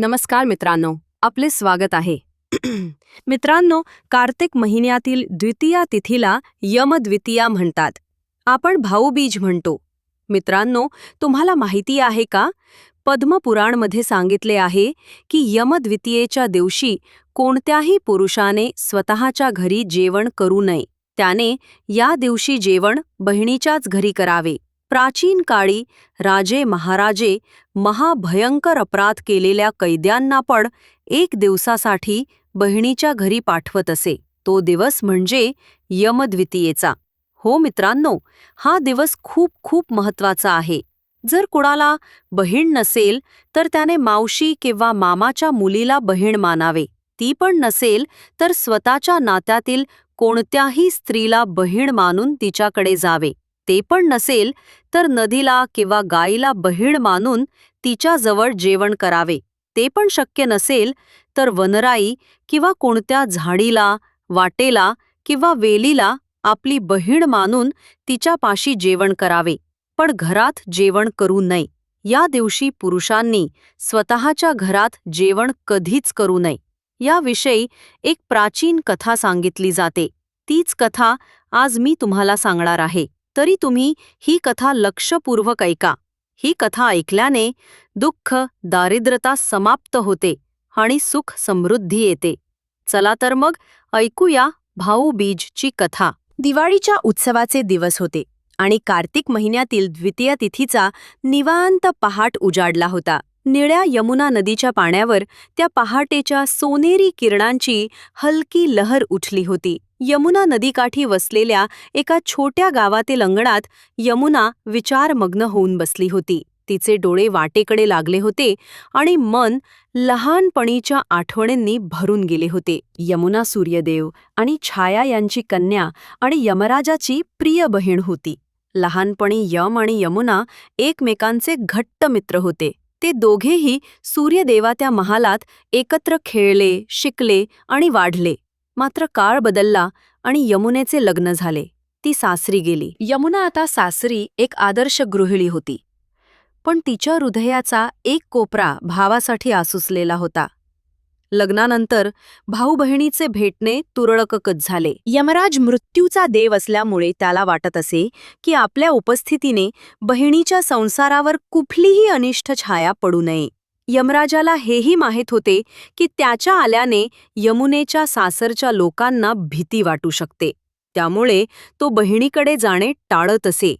नमस्कार मित्रांनो आपले स्वागत आहे. मित्रांनो कार्तिक महिन्यातील द्वितीया तिथीला यमद्वितीया म्हणतात. आपण भाऊबीज म्हणतो. मित्रांनो तुम्हाला माहिती आहे का? पद्मपुराणमध्ये सांगितले आहे की यमद्वितीयेच्या दिवशी कोणत्याही पुरुषाने स्वतःच्या घरी जेवण करू नये. त्याने या दिवशी जेवण बहिणीच्याच घरी करावे. प्राचीन काळी राजे महाराजे महाभयंकर अपराध केलेल्या कैद्यांना पण एक दिवसासाठी बहिणीच्या घरी पाठवत असे. तो दिवस म्हणजे यमद्वितीयेचा. हो मित्रांनो हा दिवस खूप खूप महत्त्वाचा आहे. जर कुणाला बहीण नसेल तर त्याने मावशी किंवा मामाच्या मुलीला बहीण मानावे. ती पण नसेल तर स्वतःच्या नात्यातील कोणत्याही स्त्रीला बहीण मानून तिच्याकडे जावे. ते पण नसेल तर नदीला किंवा गाईला बहीण मानून तिच्याजवळ जेवण करावे. ते पण शक्य नसेल तर वनराई किंवा कोणत्या झाडीला वाटेला किंवा वेलीला आपली बहीण मानून तिच्यापाशी जेवण करावे. पण घरात जेवण करू नये. या दिवशी पुरुषांनी स्वतःच्या घरात जेवण कधीच करू नये. याविषयी एक प्राचीन कथा सांगितली जाते. तीच कथा आज मी तुम्हाला सांगणार आहे. तरी तुम्ही ही कथा लक्षपूर्वक ऐका. ही कथा ऐकल्याने दुःख दारिद्रता समाप्त होते आणि सुख समृद्धी येते. चला तर मग ऐकूया भाऊबीजची कथा. दिवाळीच्या उत्सवाचे दिवस होते आणि कार्तिक महिन्यातील द्वितीय तिथीचा निवांत पहाट उजाडला होता. निळ्या यमुना नदीच्या पाण्यावर त्या पहाटेच्या सोनेरी किरणांची हलकी लहर उठली होती. यमुना नदीकाठी वसलेल्या एका छोट्या गावातील अंगणात यमुना विचारमग्न होऊन बसली होती. तिचे डोळे वाटेकडे लागले होते आणि मन लहानपणीच्या आठवणींनी भरून गेले होते. यमुना सूर्यदेव आणि छाया यांची कन्या आणि यमराजाची प्रिय बहीण होती. लहानपणी यम आणि यमुना एकमेकांचे घट्ट मित्र होते. ते दोघेही सूर्यदेवात्या महालात एकत्र खेळले शिकले आणि वाढले. मात्र काळ बदलला आणि यमुनेचे लग्न झाले. ती सासरी गेली. यमुना आता सासरी एक आदर्श गृहिणी होती. पण तिच्या हृदयाचा एक कोपरा भावासाठी आसुसलेला होता. लग्नानंतर भाऊ बहिणीचे भेटणे तुरळककच झाले. यमराज मृत्यूचा देव असल्यामुळे त्याला वाटत असे की आपल्या उपस्थितीने बहिणीच्या संसारावर कुठलीही अनिष्ट छाया पडू नये. यमराजाला हेही माहीत होते की त्याच्या आल्याने यमुनेच्या सासरच्या लोकांना भीती वाटू शकते. त्यामुळे तो बहिणीकडे जाणे टाळत असे.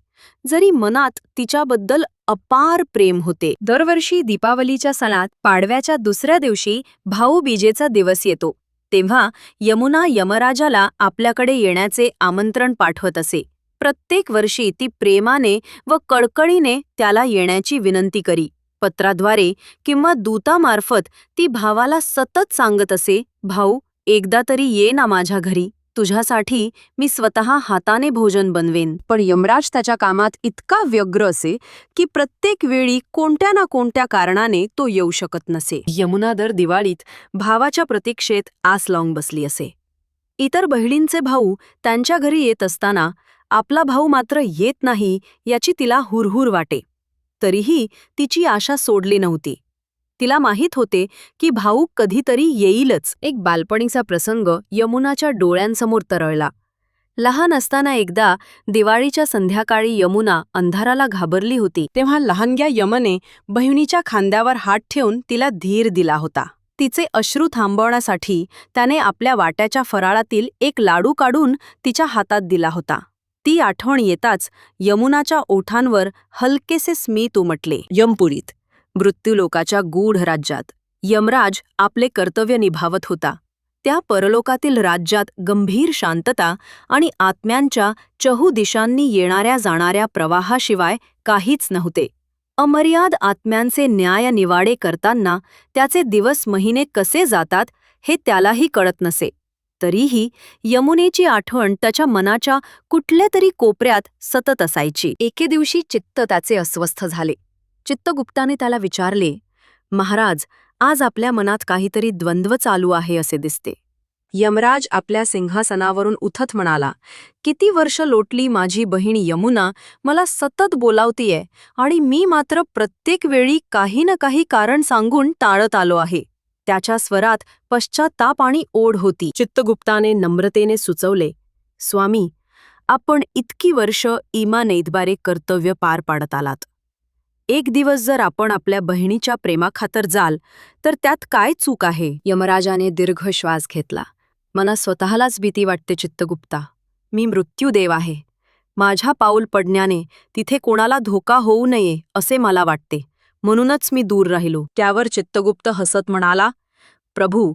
जरी मनात तिच्याबद्दल अपार प्रेम होते. दरवर्षी दीपावलीच्या सणात पाडव्याच्या दुसऱ्या दिवशी भाऊबीजेचा दिवस येतो. तेव्हा यमुना यमराजाला आपल्याकडे येण्याचे आमंत्रण पाठवत असे. प्रत्येक वर्षी ती प्रेमाने व कळकळीने त्याला येण्याची विनंती करी. पत्राद्वारे किंवा दूतामार्फत ती भावाला सतत सांगत असे भाऊ एकदा तरी ये ना माझ्या घरी तुझ्यासाठी मी स्वतः हाताने भोजन बनवेन. पण यमराज त्याच्या कामात इतका व्यग्र असे की प्रत्येक वेळी कोणत्या ना कोणत्या कारणाने तो येऊ शकत नसे. यमुना दर दिवाळीत भावाच्या प्रतीक्षेत आस लावून बसली असे. इतर बहिणींचे भाऊ त्यांच्या घरी येत असताना आपला भाऊ मात्र येत नाही याची तिला हुरहुर वाटे. तरीही तिची आशा सोडली नव्हती. तिला माहीत होते की भाऊ कधीतरी येईलच. एक बालपणीचा प्रसंग यमुनाच्या डोळ्यांसमोर तरळला. लहान असताना एकदा दिवाळीच्या संध्याकाळी यमुना अंधाराला घाबरली होती. तेव्हा लहानग्या यमने बहिणीच्या खांद्यावर हात ठेवून तिला धीर दिला होता. तिचे अश्रू थांबवण्यासाठी त्याने आपल्या वाट्याच्या फराळातील एक लाडू काढून तिच्या हातात दिला होता. ती आठवण येताच यमुनाच्या ओठांवर हलकेसे स्मित उमटले. यमपुरीत मृत्यूलोकाच्या गूढ राज्यात यमराज आपले कर्तव्य निभावत होता. त्या परलोकातील राज्यात गंभीर शांतता आणि आत्म्यांच्या चहुदिशांनी येणाऱ्या जाणाऱ्या प्रवाहाशिवाय काहीच नव्हते. अमर्याद आत्म्यांचे न्याय निवाडे करताना त्याचे दिवस महिने कसे जातात हे त्यालाही कळत नसे. तरीही यमुनेची आठवण त्याच्या मनाच्या कुठल्या तरी कोपऱ्यात सतत असायची. एके दिवशी चित्त त्याचे अस्वस्थ झाले. चित्तगुप्ताने त्याला विचारले महाराज आज आपल्या मनात काहीतरी द्वंद्व चालू आहे असे दिसते. यमराज आपल्या सिंहासनावरून उथत म्हणाला किती वर्ष लोटली माझी बहीण यमुना मला सतत बोलावतीये आणि मी मात्र प्रत्येक वेळी काही ना काही कारण सांगून टाळत आलो आहे. त्याच्या स्वरात पश्चाताप आणि ओढ होती. चित्तगुप्ताने नम्रतेने सुचवले स्वामी आपण इतकी वर्ष इमानेतबारे कर्तव्य पार पाडत आलात. एक दिवस जर आपण आपल्या बहिणीच्या प्रेमाखातर जाल तर त्यात काय चूक आहे? यमराजाने दीर्घ श्वास घेतला. मला स्वतःलाच भीती वाटते चित्तगुप्ता. मी मृत्यूदेव आहे. माझ्या पाऊल पडण्याने तिथे कोणाला धोका होऊ नये असे मला वाटते. म्हणूनच मी दूर राहिलो. त्यावर चित्तगुप्त हसत म्हणाला प्रभू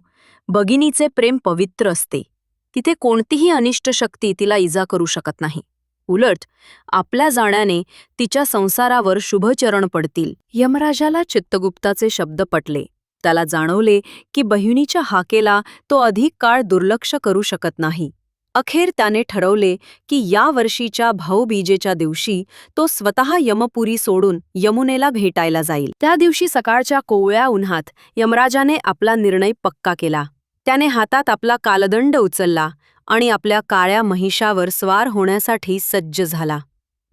भगिनीचे प्रेम पवित्र असते. तिथे कोणतीही अनिष्ट शक्ती तिला इजा करू शकत नाही. उलट आपल्या जाण्याने तिच्या संसारावर शुभचरण पडतील. यमराजाला चित्तगुप्ताचे शब्द पटले. त्याला जाणवले की बहिणीच्या हाकेला तो अधिक काळ दुर्लक्ष करू शकत नाही. अखेर त्याने ठरवले की या वर्षीच्या भाऊबीजेच्या दिवशी तो स्वतः यमपुरी सोडून यमुनेला भेटायला जाईल. त्या दिवशी सकाळच्या कोवळ्या उन्हात यमराजाने आपला निर्णय पक्का केला. त्याने हातात आपला कालदंड उचलला आणि आपल्या काळ्या महिषावर स्वार होण्यासाठी सज्ज झाला.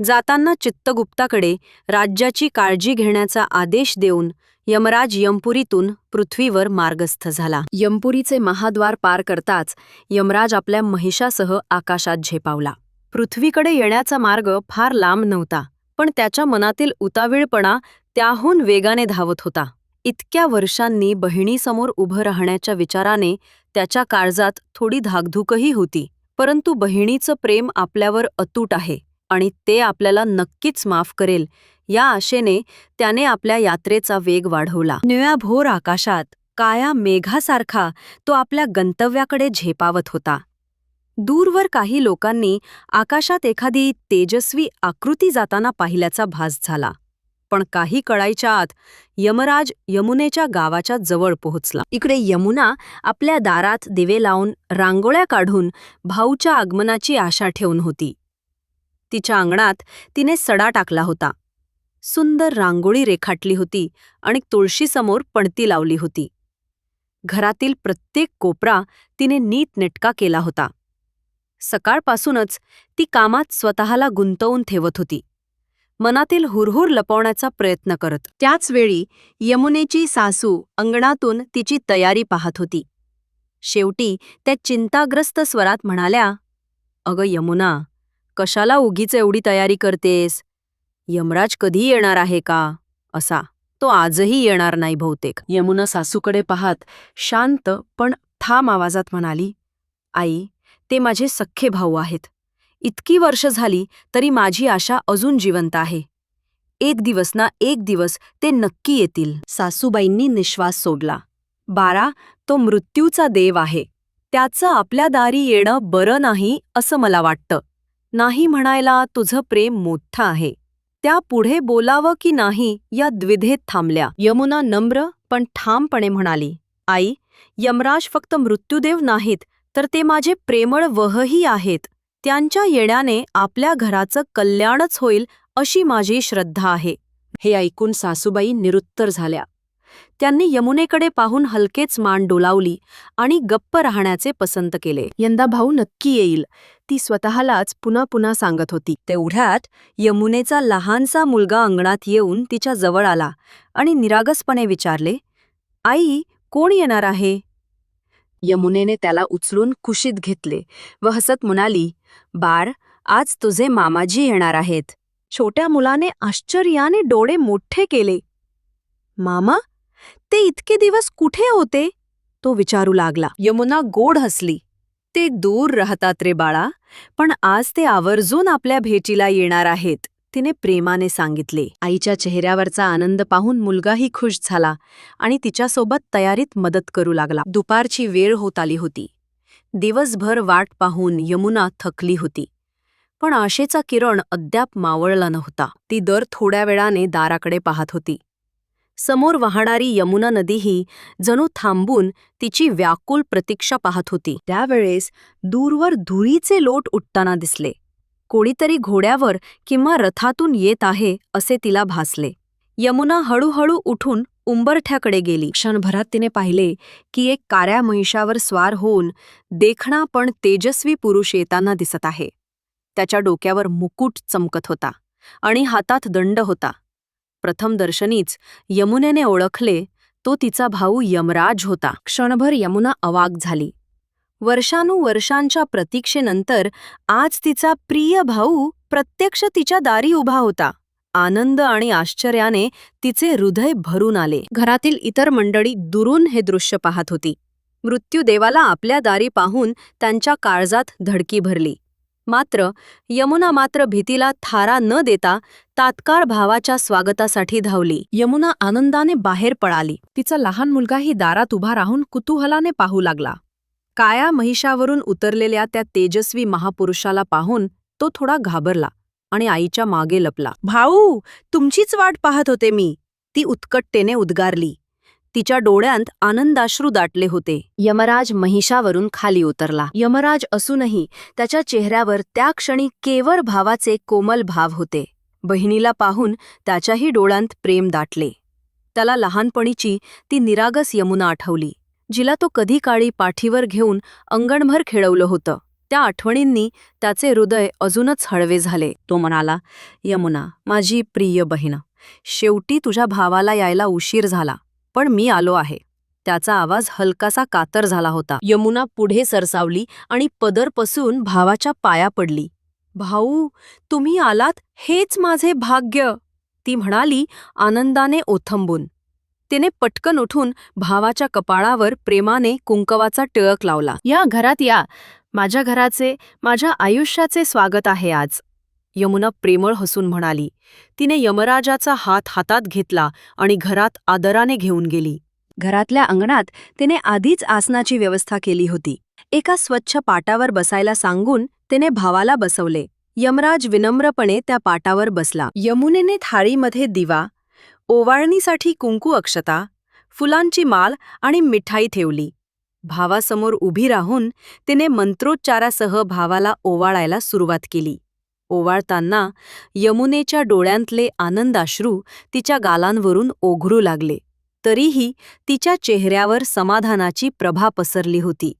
जाताना चित्तगुप्ताकडे राज्याची काळजी घेण्याचा आदेश देऊन यमराज यमपुरीतून पृथ्वीवर मार्गस्थ झाला. यमपुरीचे महाद्वार पार करताच यमराज आपल्या महिषासह आकाशात झेपावला. पृथ्वीकडे येण्याचा मार्ग फार लांब नव्हता पण त्याच्या मनातील उतावीळपणा त्याहून वेगाने धावत होता. इतक्या वर्षांनी बहिणीसमोर उभं राहण्याच्या विचाराने त्याच्या काळजात थोडी धाकधूकही होती परंतु बहिणीचं प्रेम आपल्यावर अतूट आहे. आणि ते आपल्याला नक्कीच माफ करेल. या आशेने त्याने आपल्या यात्रेचा वेग वाढवला. निळ्या भोर आकाशात काया मेघासारखा तो आपल्या गंतव्याकडे झेपावत होता. दूरवर काही लोकांनी आकाशात एखादी तेजस्वी आकृती जाताना पाहिल्याचा भास झाला. पण काही कळायच्या आत यमराज यमुनेच्या गावाच्या जवळ पोहोचला. इकडे यमुना आपल्या दारात दिवे लावून रांगोळ्या काढून भाऊच्या आगमनाची आशा ठेवून होती. तिच्या अंगणात तिने सडा टाकला होता. सुंदर रांगोळी रेखाटली होती आणि तुळशीसमोर पणती लावली होती. घरातील प्रत्येक कोपरा तिने नीटनेटका केला होता. सकाळपासूनच ती कामात स्वतःला गुंतवून ठेवत होती. मनातील हुरहुर लपवण्याचा प्रयत्न करत. त्याच वेळी यमुनेची सासू अंगणातून तिची तयारी पाहत होती. शेवटी त्या चिंताग्रस्त स्वरात म्हणाल्या अगं यमुना कशाला उगीच एवढी तयारी करतेस? यमराज कधी येणार आहे का? असा. तो आजही येणार नाही बहुतेक. यमुना सासूकडे पाहत शांत पण ठाम आवाजात म्हणाली आई ते माझे सख्खे भाऊ आहेत. इतकी वर्ष झाली तरी माझी आशा अजून जिवंत आहे. एक दिवस ना एक दिवस ते नक्की येतील. सासूबाईंनी निश्वास सोडला. बारा तो मृत्यूचा देव आहे. त्याचं आपल्या दारी येणं बरं नाही असं मला वाटतं. नाही म्हणायला तुझं प्रेम मोठं आहे. त्या पुढे बोलावं की नाही या द्विधेत थांबल्या. यमुना नम्र पण ठामपणे म्हणाली आई यमराज फक्त मृत्यूदेव नाहीत तर ते माझे प्रेमळ वहही आहेत. त्यांच्या येण्याने आपल्या घराचं कल्याणच होईल अशी माझी श्रद्धा आहे. हे ऐकून सासूबाई निरुत्तर झाल्या. त्यांनी यमुनेकडे पाहून हलकेच मान डोलावली आणि गप्प राहण्याचे पसंत केले. यंदा भाऊ नक्की येईल. ती स्वतःलाच पुन्हा पुन्हा सांगत होती. तेवढ्यात यमुनेचा लहानसा मुलगा अंगणात येऊन तिच्या जवळ आला आणि निरागसपणे विचारले आई कोण येणार आहे? यमुनेने त्याला उचलून कुशीत घेतले व हसत म्हणाली बाळ आज तुझे मामाजी येणार आहेत. छोट्या मुलाने आश्चर्याने डोळे मोठे केले. मामा ते इतके दिवस कुठे होते? तो विचारू लागला. यमुना गोड हसली. ते दूर राहतात रे बाळा. पण आज ते आवर्जून आपल्या भेटीला येणार आहेत तिने प्रेमाने सांगितले. आईच्या चेहऱ्यावरचा आनंद पाहून मुलगाही खुश झाला आणि तिच्यासोबत तयारीत मदत करू लागला. दुपारची वेळ होत आली होती. दिवसभर वाट पाहून यमुना थकली होती. पण आशेचा किरण अद्याप मावळला नव्हता. ती दर थोड्या वेळाने दाराकडे पाहत होती. समोर वाहणारी यमुना नदीही जणू थांबून तिची व्याकुल प्रतीक्षा पाहत होती. त्यावेळेस दूरवर धुळीचे लोट उठताना दिसले. कोणीतरी घोड्यावर किंवा रथातून येत आहे असे तिला भासले. यमुना हळूहळू उठून उंबरठ्याकडे गेली. क्षणभरात तिने पाहिले की एक काऱ्या महिषावर स्वार होऊन देखणा पण तेजस्वी पुरुष येताना दिसत आहे. त्याच्या डोक्यावर मुकुट चमकत होता आणि हातात दंड होता. प्रथमदर्शनीच यमुनेने ओळखले तो तिचा भाऊ यमराज होता. क्षणभर यमुना अवाक झाली. वर्षानुवर्षांच्या प्रतीक्षेनंतर आज तिचा प्रिय भाऊ प्रत्यक्ष तिच्या दारी उभा होता. आनंद आणि आश्चर्याने तिचे हृदय भरून आले. घरातील इतर मंडळी दुरून हे दृश्य पाहत होती. मृत्यूदेवाला आपल्या दारी पाहून त्यांच्या काळजात धडकी भरली. मात्र यमुना मात्र भीतीला थारा न देता तात्काळ भावाच्या स्वागतासाठी धावली. यमुना आनंदाने बाहेर पळाली. तिचा लहान मुलगाही दारात उभा राहून कुतूहलाने पाहू लागला. काया महिषावरून उतरलेल्या त्या तेजस्वी महापुरुषाला पाहून तो थोडा घाबरला आणि आईच्या मागे लपला. भाऊ तुमचीच वाट पाहत होते मी. ती उत्कटतेने उद्गारली. तिच्या डोळ्यांत आनंदाश्रू दाटले होते. यमराज महिषावरून खाली उतरला. यमराज असूनही त्याच्या चेहऱ्यावर त्या क्षणी केवळ भावाचे कोमल भाव होते. बहिणीला पाहून त्याच्याही डोळ्यांत प्रेम दाटले. त्याला लहानपणीची ती निरागस यमुना आठवली जिला तो कधी काळी पाठीवर घेऊन अंगणभर खेळवलं होतं. त्या आठवणींनी त्याचे हृदय अजूनच हळवे झाले. तो म्हणाला यमुना माझी प्रिय बहीण शेवटी तुझ्या भावाला यायला उशीर झाला. पण मी आलो आहे. त्याचा आवाज हलकासा कातर झाला होता. यमुना पुढे सरसावली आणि पदरपासून भावाच्या पाया पडली. भाऊ तुम्ही आलात हेच माझे भाग्य. ती म्हणाली आनंदाने ओथंबून. तिने पटकन उठून भावाच्या कपाळावर प्रेमाने कुंकवाचा टिळक लावला. या घरात या. माझ्या घराचे माझ्या आयुष्याचे स्वागत आहे आज. यमुना प्रेमळ हसून म्हणाली तिने यमराजाचा हात हातात घेतला आणि घरात आदराने घेऊन गेली. घरातल्या अंगणात तिने आधीच आसनाची व्यवस्था केली होती. एका स्वच्छ पाटावर बसायला सांगून तिने भावाला बसवले. यमराज विनम्रपणे त्या पाटावर बसला. यमुनेने थाळीमध्ये दिवा ओवाळणीसाठी कुंकू अक्षता फुलांची माल आणि मिठाई ठेवली. भावासमोर उभी राहून तिने मंत्रोच्चारासह भावाला ओवाळायला सुरुवात केली. ओवाळताना यमुनेच्या डोळ्यांतले आनंदाश्रू तिच्या गालांवरून ओघरू लागले. तरीही तिच्या चेहऱ्यावर समाधानाची प्रभा पसरली होती.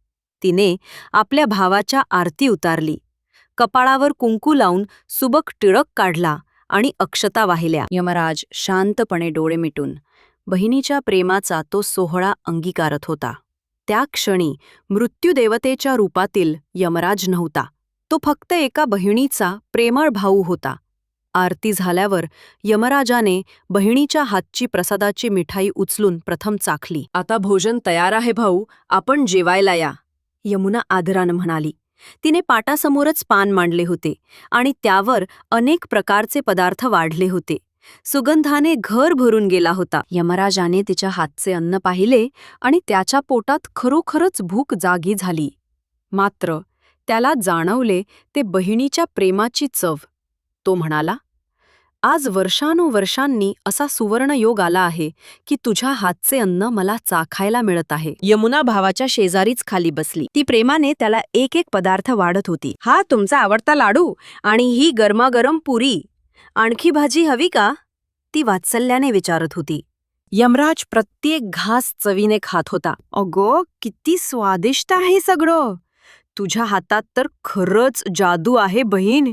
तिने आपल्या भावाच्या आरती उतारली. कपाळावर कुंकू लावून सुबक टिळक काढला आणि अक्षता वाहिल्या. यमराज शांतपणे डोळे मिटून. बहिणीच्या प्रेमाचा तो सोहळा अंगीकारत होता. त्या क्षणी मृत्यूदेवतेच्या रूपातील यमराज नव्हता. तो फक्त एका बहिणीचा प्रेमळ भाऊ होता. आरती झाल्यावर यमराजाने बहिणीच्या हातची प्रसादाची मिठाई उचलून प्रथम चाखली. आता भोजन तयार आहे भाऊ आपण जेवायला या. यमुना आदरानं म्हणाली. तिने पाटासमोरच पान मांडले होते आणि त्यावर अनेक प्रकारचे पदार्थ वाढले होते. सुगंधाने घर भरून गेला होता. यमराजाने तिच्या हातचे अन्न पाहिले आणि त्याच्या पोटात खरोखरच भूक जागी झाली. मात्र त्याला जाणवले ते बहिणीच्या प्रेमाची चव. तो म्हणाला आज वर्षानुवर्षांनी असा सुवर्णयोग आला आहे की तुझ्या हातचे अन्न मला चाखायला मिळत आहे. यमुना भावाच्या शेजारीच खाली बसली. ती प्रेमाने त्याला एक एक पदार्थ वाढत होती. हा तुमचा आवडता लाडू आणि ही गरमागरम पुरी. आणखी भाजी हवी का? ती वात्सल्याने विचारत होती. यमराज प्रत्येक घास चवीने खात होता. अगो किती स्वादिष्ट आहे सगळं. तुझ्या हातात तर खरंच जादू आहे बहीण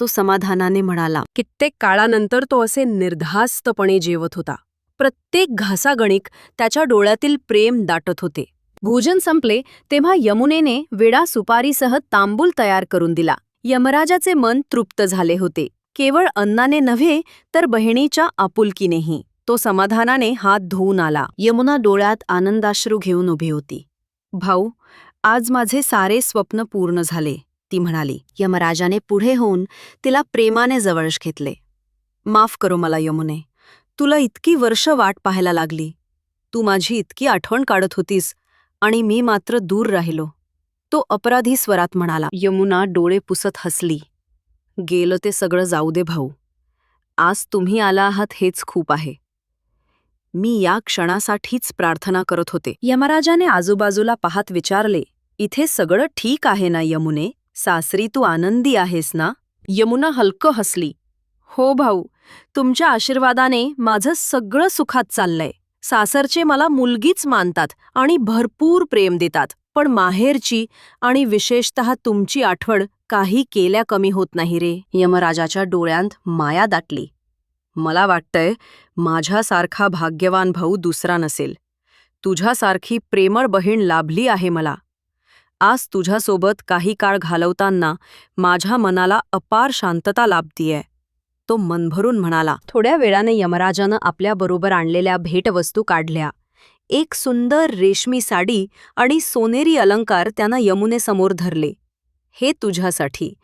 तो समाधानाने म्हणाला. कित्येक काळानंतर तो असे निर्धास्तपणे जेवत होता. प्रत्येक घासागणिक त्याच्या डोळ्यातील प्रेम दाटत होते. भोजन संपले तेव्हा यमुनेने वेडा सुपारीसह तांबूल तयार करून दिला. यमराजाचे मन तृप्त झाले होते. केवळ अन्नाने नव्हे तर बहिणीच्या आपुलकीनेही. तो समाधानाने हात धुवून आला. यमुना डोळ्यात आनंदाश्रू घेऊन उभी होती. भाऊ आज माझे सारे स्वप्न पूर्ण झाले ती म्हणाली. यमराजाने पुढे होऊन तिला प्रेमाने जवळश घेतले. माफ करो मला यमुने. तुला इतकी वर्ष वाट पाहायला लागली. तू माझी इतकी आठवण काढत होतीस आणि मी मात्र दूर राहिलो. तो अपराधी स्वरात म्हणाला. यमुना डोळे पुसत हसली. गेलं ते सगळं जाऊ दे भाऊ. आज तुम्ही आला आहात हेच खूप आहे. मी या क्षणासाठीच प्रार्थना करत होते. यमराजाने आजूबाजूला पाहत विचारले इथे सगळं ठीक आहे ना यमुने? सासरी तू आनंदी आहेस ना? यमुना हलकं हसली. हो भाऊ तुमच्या आशीर्वादाने माझं सगळं सुखात चाललंय. सासरचे मला मुलगीच मानतात आणि भरपूर प्रेम देतात पण माहेरची आणि विशेषतः तुमची आठवण काही केल्या कमी होत नाही रे. यमराजाच्या डोळ्यांत माया दाटली. मला वाटतंय माझ्यासारखा भाग्यवान भाऊ दुसरा नसेल. तुझ्यासारखी प्रेमळ बहीण लाभली आहे मला. आज तुझ्यासोबत काही काळ घालवताना माझ्या मनाला अपार शांतता लाभतीये. तो मनभरून म्हणाला थोड्या वेळाने यमराजानं आपल्याबरोबर आणलेल्या भेटवस्तू काढल्या. एक सुंदर रेशमी साडी आणि सोनेरी अलंकार त्यानं यमुनेसमोर धरले. हे तुझ्यासाठी.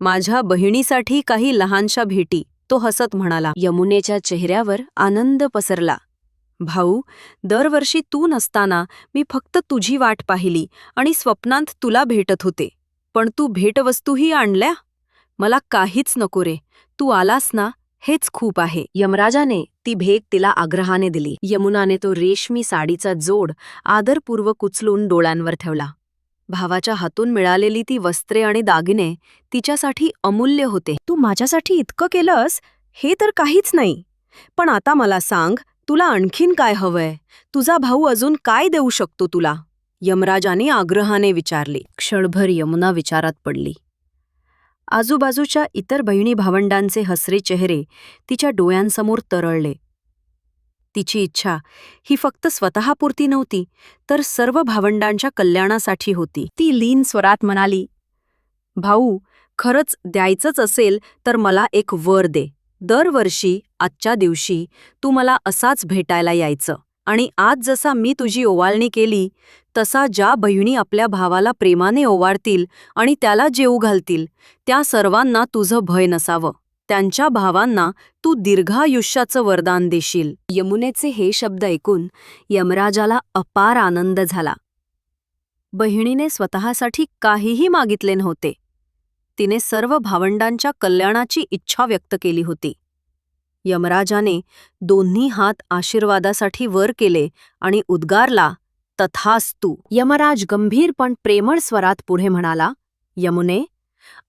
माझ्या बहिणीसाठी काही लहानशा भेटी. तो हसत म्हणाला यमुनेच्या चेहऱ्यावर आनंद पसरला. भाऊ दरवर्षी तू नसताना मी फक्त तुझी वाट पाहिली आणि स्वप्नांत तुला भेटत होते. पण तू भेटवस्तूही आणल्या? मला काहीच नको रे. तू आलास ना हेच खूप आहे. यमराजाने ती भेट तिला आग्रहाने दिली. यमुनाने तो रेशमी साडीचा जोड आदरपूर्वक उचलून डोळ्यांवर ठेवला. भावाच्या हातून मिळालेली ती वस्त्रे आणि दागिने तिच्यासाठी अमूल्य होते. तू माझ्यासाठी इतकं केलंस? हे तर काहीच नाही. पण आता मला सांग तुला आणखीन काय हवंय? तुझा भाऊ अजून काय देऊ शकतो तुला? यमराजाने आग्रहाने विचारले. क्षणभर यमुना विचारात पडली. आजूबाजूच्या इतर बहिणी भावंडांचे हसरे चेहरे तिच्या डोळ्यांसमोर तरळले. तिची इच्छा. ही फक्त स्वतःपुरती नव्हती तर सर्व भावंडांच्या कल्याणासाठी होती. ती लीन स्वरात म्हणाली भाऊ खरंच द्यायचंच असेल तर मला एक वर दे. दरवर्षी आजच्या दिवशी तू मला असाच भेटायला यायचं. आणि आज जसा मी तुझी ओवाळणी केली तसा ज्या बहिणी आपल्या भावाला प्रेमाने ओवाळतील आणि त्याला जेऊ घालतील त्या सर्वांना तुझं भय नसावं. त्यांच्या भावांना तू दीर्घायुष्याचं वरदान देशील. यमुनेचे हे शब्द ऐकून यमराजाला अपार आनंद झाला. बहिणीने स्वतःसाठी काहीही मागितले नव्हते. तिने सर्व भावंडांच्या कल्याणाची इच्छा व्यक्त केली होती. यमराजाने दोन्ही हात आशीर्वादासाठी वर केले आणि उद्गारला तथास्तू. यमराज गंभीर पण प्रेमळ स्वरात पुढे म्हणाला यमुने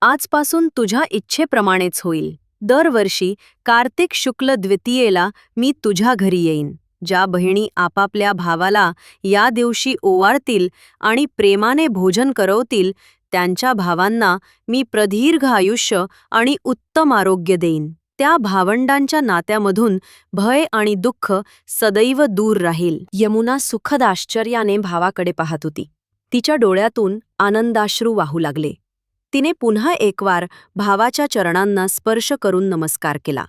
आजपासून तुझ्या इच्छेप्रमाणेच होईल. दरवर्षी कार्तिक शुक्ल द्वितीयेला मी तुझ्या घरी येईन. ज्या बहिणी आपापल्या भावाला या दिवशी ओवाळतील आणि प्रेमाने भोजन करवतील त्यांच्या भावांना मी प्रदीर्घ आयुष्य आणि उत्तम आरोग्य देईन. त्या भावंडांच्या नात्यामधून भय आणि दुःख सदैव दूर राहील. यमुना सुखद आश्चर्याने भावाकडे पाहत होती. तिच्या डोळ्यातून आनंदाश्रू वाहू लागले. तिने पुन्हा एकवार भावाच्या चरणांना स्पर्श करून नमस्कार केला.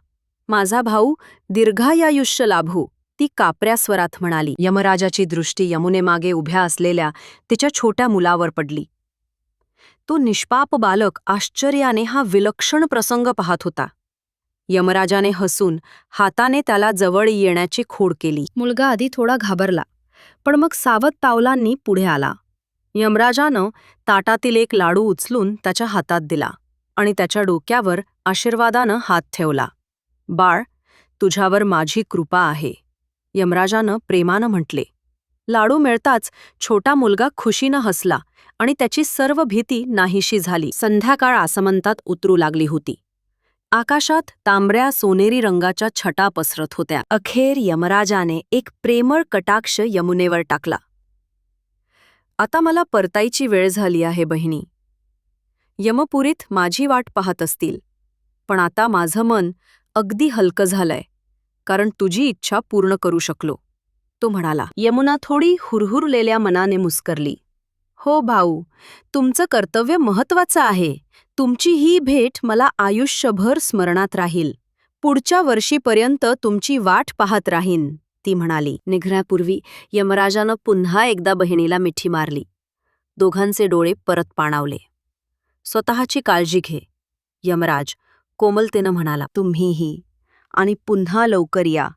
माझा भाऊ दीर्घायायुष्य लाभू ती कापऱ्या स्वरात म्हणाली. यमराजाची दृष्टी यमुनेमागे उभ्या असलेल्या तिच्या छोट्या मुलावर पडली. तो निष्पाप बालक आश्चर्याने हा विलक्षण प्रसंग पाहत होता. यमराजाने हसून हाताने त्याला जवळ येण्याची खोड केली. मुलगा आधी थोडा घाबरला पण मग सावध पावलांनी पुढे आला. यमराजानं ताटातील एक लाडू उचलून त्याच्या हातात दिला आणि त्याच्या डोक्यावर आशीर्वादानं हात ठेवला. बाळ तुझ्यावर माझी कृपा आहे. यमराजानं प्रेमानं म्हटले. लाडू मिळताच छोटा मुलगा खुशीनं हसला आणि त्याची सर्व भीती नाहीशी झाली. संध्याकाळ आसमंतात उतरू लागली होती. आकाशात तांबऱ्या सोनेरी रंगाच्या छटा पसरत होत्या. अखेर यमराजाने एक प्रेमळ कटाक्ष यमुनेवर टाकला. आता मला परतायची वेळ झाली आहे बहिणी. यमपुरीत माझी वाट पाहत असतील. पण आता माझं मन अगदी हलकं झालंय कारण तुझी इच्छा पूर्ण करू शकलो. तो म्हणाला. यमुना थोडी हुरहुरलेल्या मनाने मुस्करली. हो भाऊ तुमचं कर्तव्य महत्वाचं आहे. तुमची ही भेट मला आयुष्यभर स्मरणात राहील. पुढच्या वर्षीपर्यंत तुमची वाट पाहत राहीन. ती म्हणाली निघण्यापूर्वी यमराजानं पुन्हा एकदा बहिणीला मिठी मारली. दोघांचे डोळे परत पाणावले. स्वतःची काळजी घे. यमराज कोमलतेनं म्हणाला तुम्हीही आणि पुन्हा लवकर या.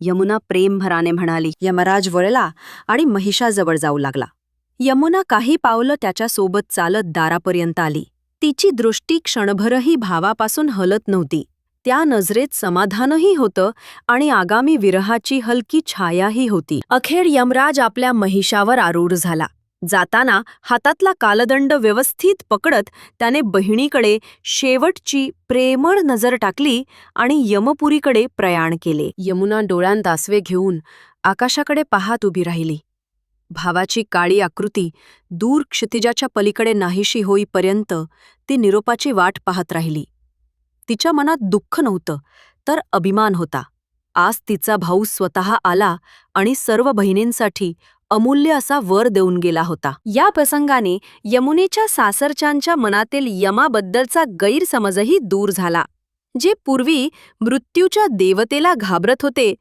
यमुना प्रेमभराने म्हणाली यमराज वळला आणि महिषाजवळ जाऊ लागला. यमुना काही पावलं त्याच्यासोबत चालत दारापर्यंत आली. तिची दृष्टी क्षणभरही भावापासून हलत नव्हती. त्या नजरेत समाधानही होतं आणि आगामी विरहाची हलकी छायाही होती. अखेर यमराज आपल्या महिषावर आरूढ झाला. जाताना हातातला कालदंड व्यवस्थित पकडत त्याने बहिणीकडे शेवटची प्रेमळ नजर टाकली आणि यमपुरीकडे प्रयाण केले. यमुना डोळ्यांत आसवे घेऊन आकाशाकडे पाहत उभी राहिली. भावाची काळी आकृती दूर क्षितिजाच्या पलीकडे नाहीशी होईपर्यंत ती निरोपाची वाट पाहत राहिली. तिच्या मनात दुःख नव्हतं तर अभिमान होता. आज तिचा भाऊ स्वतः आला आणि सर्व बहिणींसाठी अमूल्य असा वर देऊन गेला होता. या प्रसंगाने यमुनेच्या सासरच्यांच्या मनातील यमाबद्दलचा गैरसमजही दूर झाला. जे पूर्वी मृत्यूच्या देवतेला घाबरत होते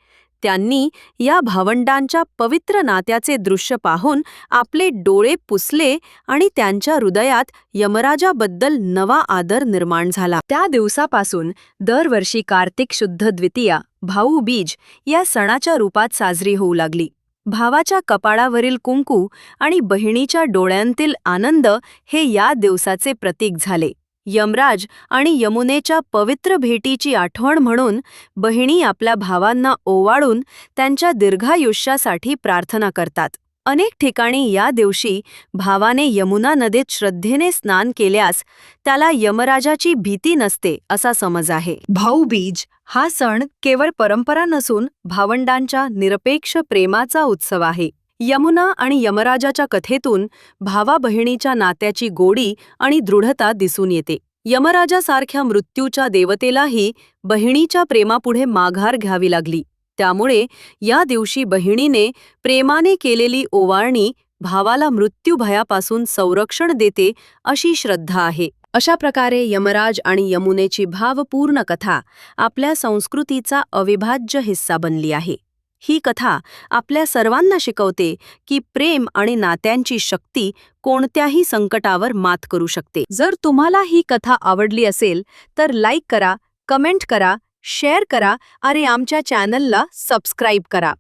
त्यांनी या भावंडांच्या पवित्र नात्याचे दृश्य पाहून आपले डोळे पुसले आणि त्यांच्या हृदयात यमराजाबद्दल नवा आदर निर्माण झाला. त्या दिवसापासून दरवर्षी कार्तिक शुद्ध द्वितीया भाऊ बीज या सणाच्या रूपात साजरी होऊ लागली. भावाच्या कपाळावरील कुंकू आणि बहिणीच्या डोळ्यांतील आनंद हे या दिवसाचे प्रतीक झाले. यमराज आणि यमुनेच्या पवित्र भेटीची आठवण म्हणून बहिणी आपल्या भावांना ओवाळून त्यांच्या दीर्घायुष्यासाठी प्रार्थना करतात. अनेक ठिकाणी या दिवशी भावाने यमुना नदीत श्रद्धेने स्नान केल्यास त्याला यमराजाची भीती नसते असा समज आहे. भाऊबीज हा सण केवळ परंपरा नसून भावंडांच्या निरपेक्ष प्रेमाचा उत्सव आहे. यमुना आणि यमराजाच्या कथेतून भावा बहिणीच्या नात्याची गोडी आणि दृढता दिसून येते. यमराजासारख्या मृत्यूच्या देवतेलाही बहिणीच्या प्रेमापुढे माघार घ्यावी लागली. त्यामुळे या दिवशी बहिणीने प्रेमाने केलेली ओवाळणी भावाला मृत्यूभयापासून संरक्षण देते अशी श्रद्धा आहे. अशा प्रकारे यमराज आणि यमुनेची भावपूर्ण कथा आपल्या संस्कृतीचा अविभाज्य हिस्सा बनली आहे. ही कथा आपल्या सर्वांना शिकवते की प्रेम आणि नात्यांची शक्ती कोणत्याही संकटावर मात करू शकते. जर तुम्हाला ही कथा आवडली असेल तर लाईक करा कमेंट करा शेअर करा आणि आमच्या चॅनलला सबस्क्राईब करा.